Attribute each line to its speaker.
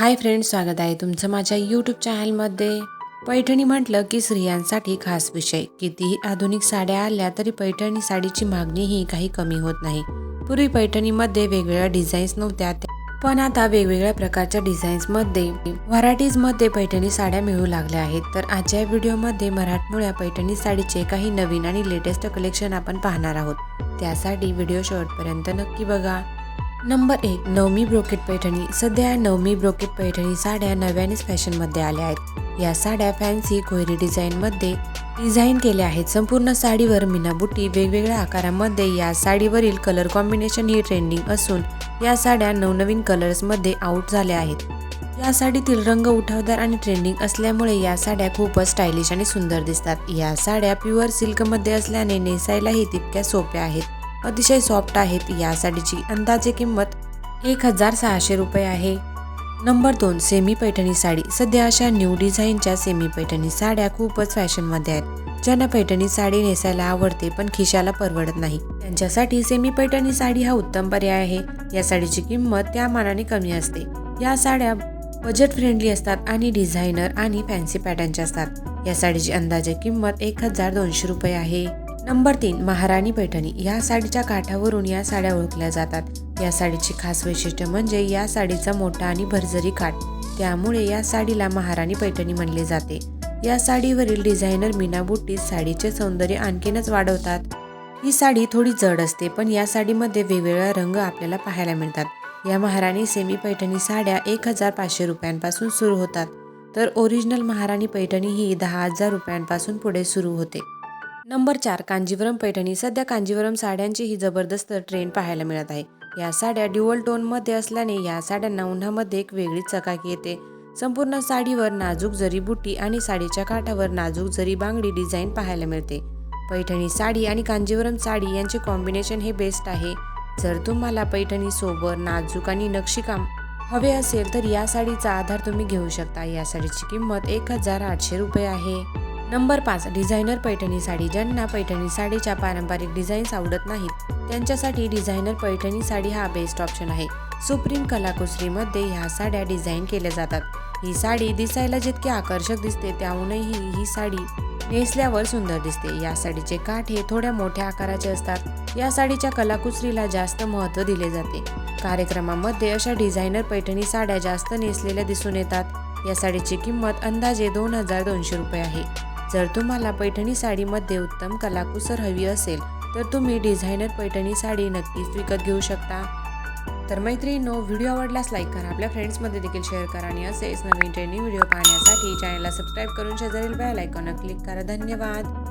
Speaker 1: Hi friends स्वागत आहे तुमचं माझ्या यूट्यूब चॅनलमध्ये पैठणी म्हटलं की स्त्रियांसाठी खास विषय. कितीही आधुनिक साड्या आल्या तरी पैठणी साडीची मागणी ही काही कमी होत नाही. पूर्वी पैठणीमध्ये वेगवेगळ्या डिझाईन्स नव्हत्या पण आता वेगवेगळ्या प्रकारच्या डिझाईन्समध्ये व्हरायटीजमध्ये पैठणी साड्या मिळू लागल्या आहेत. तर आजच्या व्हिडिओमध्ये मराठमोळ्या पैठणी साडीचे काही नवीन आणि लेटेस्ट कलेक्शन आपण पाहणार आहोत. त्यासाठी व्हिडिओ शेवटपर्यंत नक्की बघा. नंबर एक नवमी ब्रोकेट पैठणी. सध्या नवमी ब्रोकेट पैठणी साड्या नव्यानेच फॅशनमध्ये आल्या आहेत. या साड्या फॅन्सी कोयरी डिझाईनमध्ये डिझाईन केल्या आहेत. संपूर्ण साडीवर मीनाबुट्टी वेगवेगळ्या आकारामध्ये या साडीवरील कलर कॉम्बिनेशन ही ट्रेंडिंग असून या साड्या नवनवीन कलर्समध्ये आउट झाल्या आहेत. या साडीतील रंग उठावदार आणि ट्रेंडिंग असल्यामुळे या साड्या खूपच स्टायलिश आणि सुंदर दिसतात. या साड्या प्युअर सिल्कमध्ये असल्याने नेसायलाही तितक्या सोप्या आहेत. अतिशय सॉफ्ट आहेत. या साडीची अंदाजे किंमत एक हजार सहाशे रुपये आहे. नंबर दोन सेमी पैठणी साडी. सध्या अशा न्यू डिझाईनच्या सेमी पैठणी साड्या खूपच फॅशनमध्ये आहेत. ज्यांना पैठणी साडी नेसायला आवडते पण खिशाला परवडत नाही. त्यांच्यासाठी सेमी पैठणी साडी हा उत्तम पर्याय आहे. या साडीची किंमत त्या मानाने कमी असते. या साड्या बजेट फ्रेंडली असतात आणि डिझायनर आणि फॅन्सी पॅटर्नच्या असतात. या साडीची अंदाजे किंमत एक हजार दोनशे रुपये आहे. नंबर तीन महाराणी पैठणी. या साडीच्या काठावरून या साड्या ओळखल्या जातात. या साडीची खास वैशिष्ट्य म्हणजे या साडीचा मोठा आणि भरजरी काठ. त्यामुळे या साडीला महाराणी पैठणी म्हणले जाते. या साडीवरील डिझायनर मीना बुट्टी साडीचे सौंदर्य आणखीनच वाढवतात. ही साडी थोडी जड असते पण या साडीमध्ये वेगवेगळ्या रंग आपल्याला पाहायला मिळतात. या महाराणी सेमी पैठणी साड्या एक हजार पाचशे रुपयांपासून सुरू होतात. तर ओरिजिनल महाराणी पैठणी ही दहा हजार रुपयांपासून पुढे सुरू होते. नंबर चार कांजीवरम पैठणी. सध्या कांजीवरम साड्यांची ही जबरदस्त ट्रेंड पाहायला मिळत आहे. या साड्या ड्युअल टोनमध्ये असल्याने या साड्यांना उन्हामध्ये एक वेगळीच चकाकी येते. संपूर्ण साडीवर नाजूक जरी बुट्टी आणि साडीच्या काठावर नाजूक जरी बांगडी डिझाईन पाहायला मिळते. पैठणी साडी आणि कांजीवरम साडी यांचे कॉम्बिनेशन हे बेस्ट आहे. जर तुम्हाला पैठणी सोबर नाजूक आणि नक्षीकाम हवे असेल तर या साडीचा आधार तुम्ही घेऊ शकता. या साडीची किंमत एक हजार आठशे रुपये आहे. नंबर पाच डिझायनर पैठणी साडी ज्यांना पैठणी साडीच्या पारंपरिक डिझाईन्स आवडत नाहीत त्यांच्यासाठी डिझायनर पैठणी साडी हा बेस्ट ऑप्शन आहे. सुप्रीम कलाकुसरीमध्ये ह्या साड्या डिझाईन केल्या जातात. ही साडी दिसायला जितकी आकर्षक दिसते त्याहूनही ही साडी नेसल्यावर सुंदर दिसते. या साडीचे काठ हे थोड्या मोठ्या आकाराचे असतात. या साडीच्या कलाकुसरीला जास्त महत्त्व दिले जाते. कार्यक्रमामध्ये अशा डिझायनर पैठणी साड्या जास्त नेसलेल्या दिसून येतात. या साडीची किंमत अंदाजे दोन हजार दोनशे रुपये आहे. जर तुम्हाला पैठणी साडीमध्ये उत्तम कलाकुसर हवी असेल तर तुम्ही डिझायनर पैठणी साडी नक्कीच विकत घेऊ शकता. तर मैत्रिणींनो व्हिडिओ आवडल्यास लाईक करा आपल्या फ्रेंड्समध्ये देखील शेअर करा आणि असेच नवीन ट्रेनिंग व्हिडिओ पाहण्यासाठी चॅनलला सबस्क्राईब करून शेजारील बेल आयकॉनवर क्लिक करा. धन्यवाद!